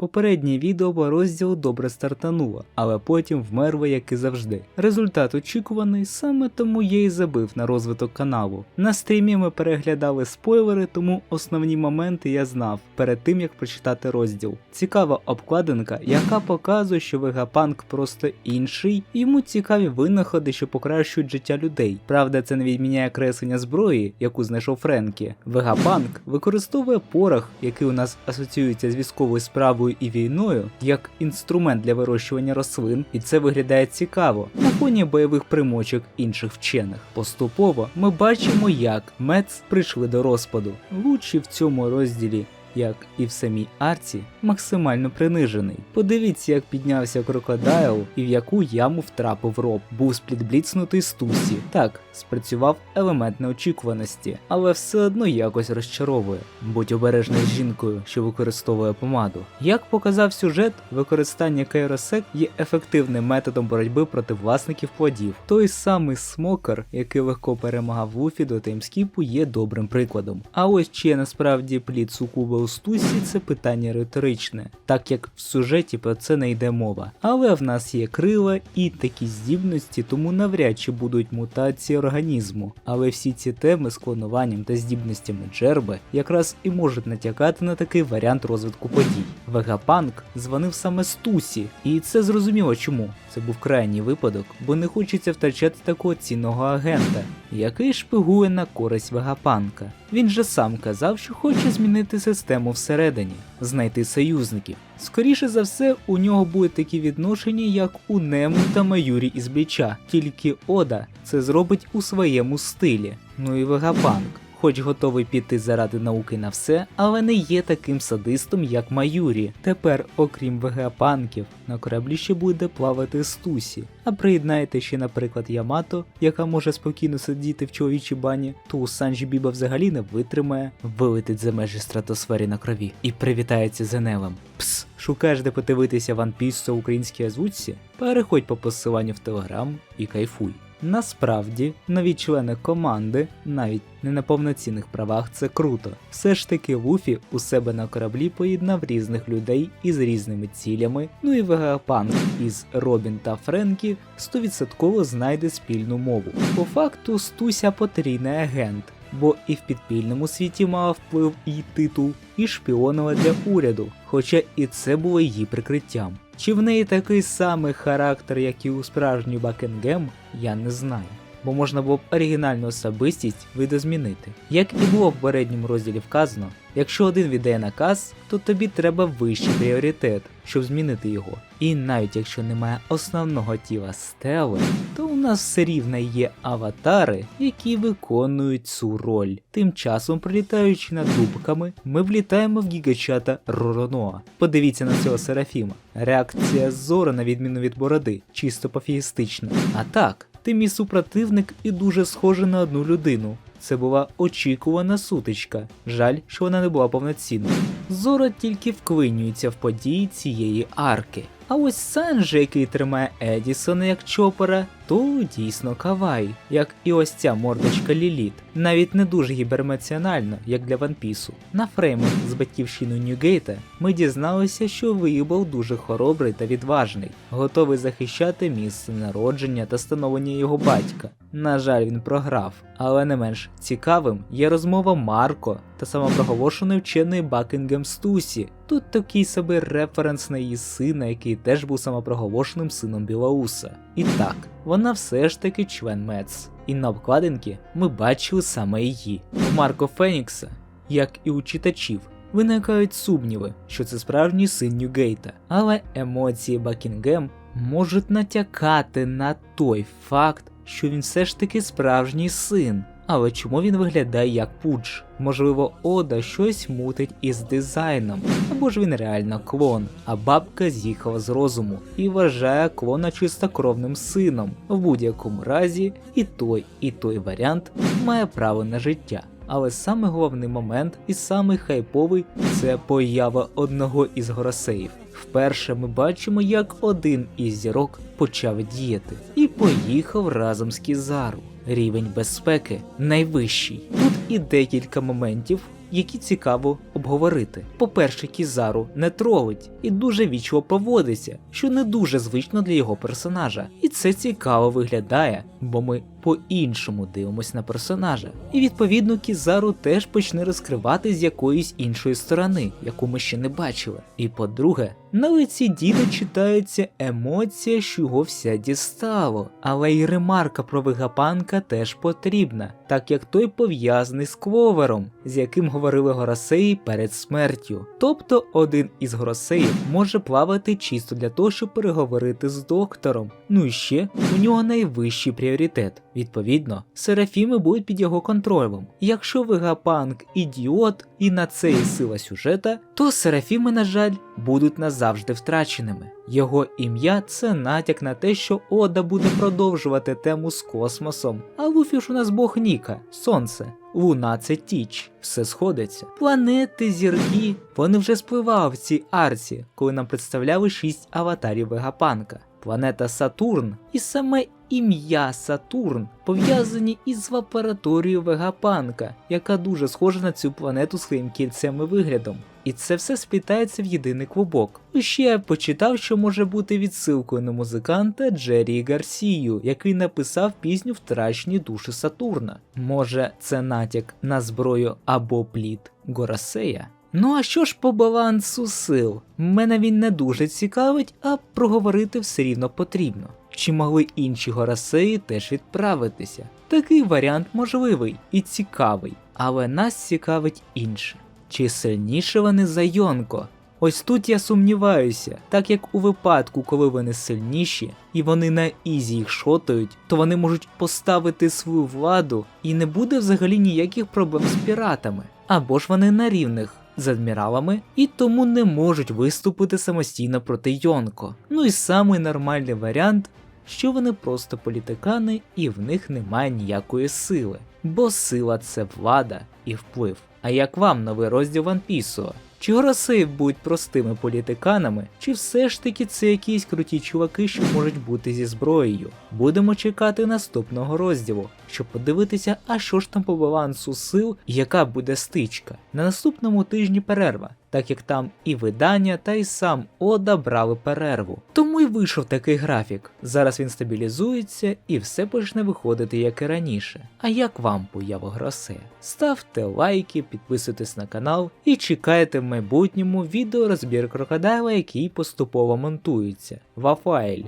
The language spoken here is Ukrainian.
Попереднє відео по розділу добре стартануло, але потім вмерло, як і завжди. Результат очікуваний, саме тому я і забив на розвиток каналу. На стрімі ми переглядали спойлери, тому основні моменти я знав перед тим як прочитати розділ. Цікава обкладинка, яка показує, що Вегапанк просто інший, і йому цікаві винаходи, що покращують життя людей. Правда, це не відміняє креслення зброї, яку знайшов Френкі. Вегапанк використовує порох, який у нас асоціюється з військовою справою і війною, як інструмент для вирощування рослин, і це виглядає цікаво на фоні бойових примочок інших вчених. Поступово ми бачимо, як Мец прийшли до розпаду. Лучі в цьому розділі як і в самій арці, максимально принижений. Подивіться, як піднявся крокодайл і в яку яму втрапив роб. Був сплітбліцнутий з тусі. Так, спрацював елемент неочікуваності, але все одно якось розчаровує. Будь обережний з жінкою, що використовує помаду. Як показав сюжет, використання Кейросек є ефективним методом боротьби проти власників плодів. Той самий смокер, який легко перемагав Луфі до таймскіпу, є добрим прикладом. А ось чи є насправді плід сукуби стусі, це питання риторичне, так як в сюжеті про це не йде мова. Але в нас є крила і такі здібності, тому навряд чи будуть мутації організму. Але всі ці теми з клонуванням та здібностями Джерби якраз і можуть натякати на такий варіант розвитку подій. Вегапанк дзвонив саме Стусі, і це зрозуміло чому. Це був крайній випадок, бо не хочеться втрачати такого цінного агента, який шпигує на користь Вегапанка. Він же сам казав, що хоче змінити систему всередині, знайти союзників. Скоріше за все, у нього будуть такі відношення, як у Нему та Маюрі із Бліча, тільки Ода це зробить у своєму стилі. Ну і Вегапанк. Хоч готовий піти заради науки на все, але не є таким садистом, як Маюрі. Тепер, окрім вегапанків, на кораблі ще буде плавати Стусі. А приєднаєте ще, наприклад, Ямато, яка може спокійно сидіти в чоловічій бані, то у Санджі Біба взагалі не витримає, вилетить за межі стратосфери на крові і привітається з Енелем. Пс, шукаєш де подивитися One Piece у українській озвучці? Переходь по посиланню в Телеграм і кайфуй. Насправді, нові члени команди, навіть не на повноцінних правах, це круто. Все ж таки Луфі у себе на кораблі поєднав різних людей із різними цілями, ну і Вегапанк із Робін та Френкі 100% знайде спільну мову. По факту Стуся потрійний агент. Бо і в підпільному світі мала вплив її титул, і шпіонила для уряду, хоча і це було її прикриттям. Чи в неї такий самий характер, як і у справжній Бакенгем, я не знаю. Бо можна було б оригінальну особистість видозмінити. Як і було в передньому розділі вказано, якщо один віддає наказ, то тобі треба вищий пріоритет, щоб змінити його. І навіть якщо немає основного тіла стели, то у нас все рівно є аватари, які виконують цю роль. Тим часом, прилітаючи над дубками, ми влітаємо в гігачата Ророноа. Подивіться на цього Серафіма. Реакція Зора, на відміну від бороди, чисто пофігістична. А так, ти мій супротивник і дуже схожий на одну людину. Це була очікувана сутичка. Жаль, що вона не була повноцінною. Зора тільки вклинюється в події цієї арки. А ось Санджі, який тримає Едісона як чопора, то дійсно кавай, як і ось ця мордочка Ліліт, навіть не дуже гіперемоціонально, як для Ванпісу. На фреймах з батьківщиною Ньюгейта ми дізналися, що Виїбал дуже хоробрий та відважний, готовий захищати місце народження та становлення його батька. На жаль, він програв, але не менш цікавим є розмова Марко та самопроголошеної вченої Бакінгем Стусі. Тут такий собі референс на її сина, який теж був самопроголошеним сином Білауса. І так, вона все ж таки член Мец. І на обкладинці ми бачили саме її. Марко Фенікса, як і у читачів, виникають сумніви, що це справжній син Ньюгейта. Але емоції Бакінгем можуть натякати на той факт, що він все ж таки справжній син. Але чому він виглядає як пудж? Можливо, Ода щось мутить із дизайном, або ж він реально клон, а бабка з'їхала з розуму і вважає клона чистокровним сином. В будь-якому разі, і той, і той варіант має право на життя. Але саме головний момент і самий хайповий це поява одного із гросеїв. Вперше ми бачимо, як один із зірок почав діяти і поїхав разом з Кізару. Рівень безпеки найвищий. Тут і декілька моментів, які цікаво обговорити. По-перше, Кізару не тролить і дуже вічливо поводиться, що не дуже звично для його персонажа. І це цікаво виглядає, бо ми по-іншому дивимося на персонажа. І відповідно Кізару теж почне розкривати з якоїсь іншої сторони, яку ми ще не бачили. І по-друге, на лиці діда читається емоція, що його вся дістало. Але й ремарка про вегапанка теж потрібна, так як той пов'язаний з Кловером, з яким говорили Горосеї перед смертю. Тобто один із Горосеїв може плавати чисто для того, щоб переговорити з доктором. Ну і ще у нього найвищий пріоритет. Відповідно, серафіми будуть під його контролем. Якщо вегапанк ідіот і на це є сила сюжета, то серафіми, на жаль, будуть назавжди втраченими. Його ім'я це натяк на те, що Ода буде продовжувати тему з космосом. А Луфі ж у нас бог Ніка, сонце. Луна це тіч, все сходиться. Планети, зірки, вони вже спливали в цій арці, коли нам представляли шість аватарів Вегапанка. Планета Сатурн і саме ім'я Сатурн пов'язані із лабораторією Вегапанка, яка дуже схожа на цю планету своїм кільцем і виглядом. І це все сплітається в єдиний клубок. Ще я почитав, що може бути відсилкою на музиканта Джері Гарсію, який написав пісню Втрачені душі Сатурна. Може, це натяк на зброю або плід Горасея? Ну а що ж по балансу сил? Мене він не дуже цікавить, а проговорити все рівно потрібно. Чи могли інші горасеї теж відправитися? Такий варіант можливий і цікавий, але нас цікавить інше. Чи сильніше вони за Йонко? Ось тут я сумніваюся, так як у випадку, коли вони сильніші і вони на ізі їх шотають, то вони можуть поставити свою владу і не буде взагалі ніяких проблем з піратами, або ж вони на рівних з адміралами і тому не можуть виступити самостійно проти Йонко. Ну і самий нормальний варіант, що вони просто політикани і в них немає ніякої сили, бо сила це влада і вплив. А як вам новий розділ One Piece? Чи Горосеї будуть простими політиканами, чи все ж таки це якісь круті чуваки, що можуть бути зі зброєю? Будемо чекати наступного розділу, щоб подивитися, а що ж там по балансу сил і яка буде стичка. На наступному тижні перерва, так як там і видання, та й сам Ода брали перерву. Тому й вийшов такий графік. Зараз він стабілізується і все почне виходити як і раніше. А як вам поява Гросе? Ставте лайки, підписуйтесь на канал і чекайте в майбутньому відео розбір крокодайла, який поступово монтується. Вафайль.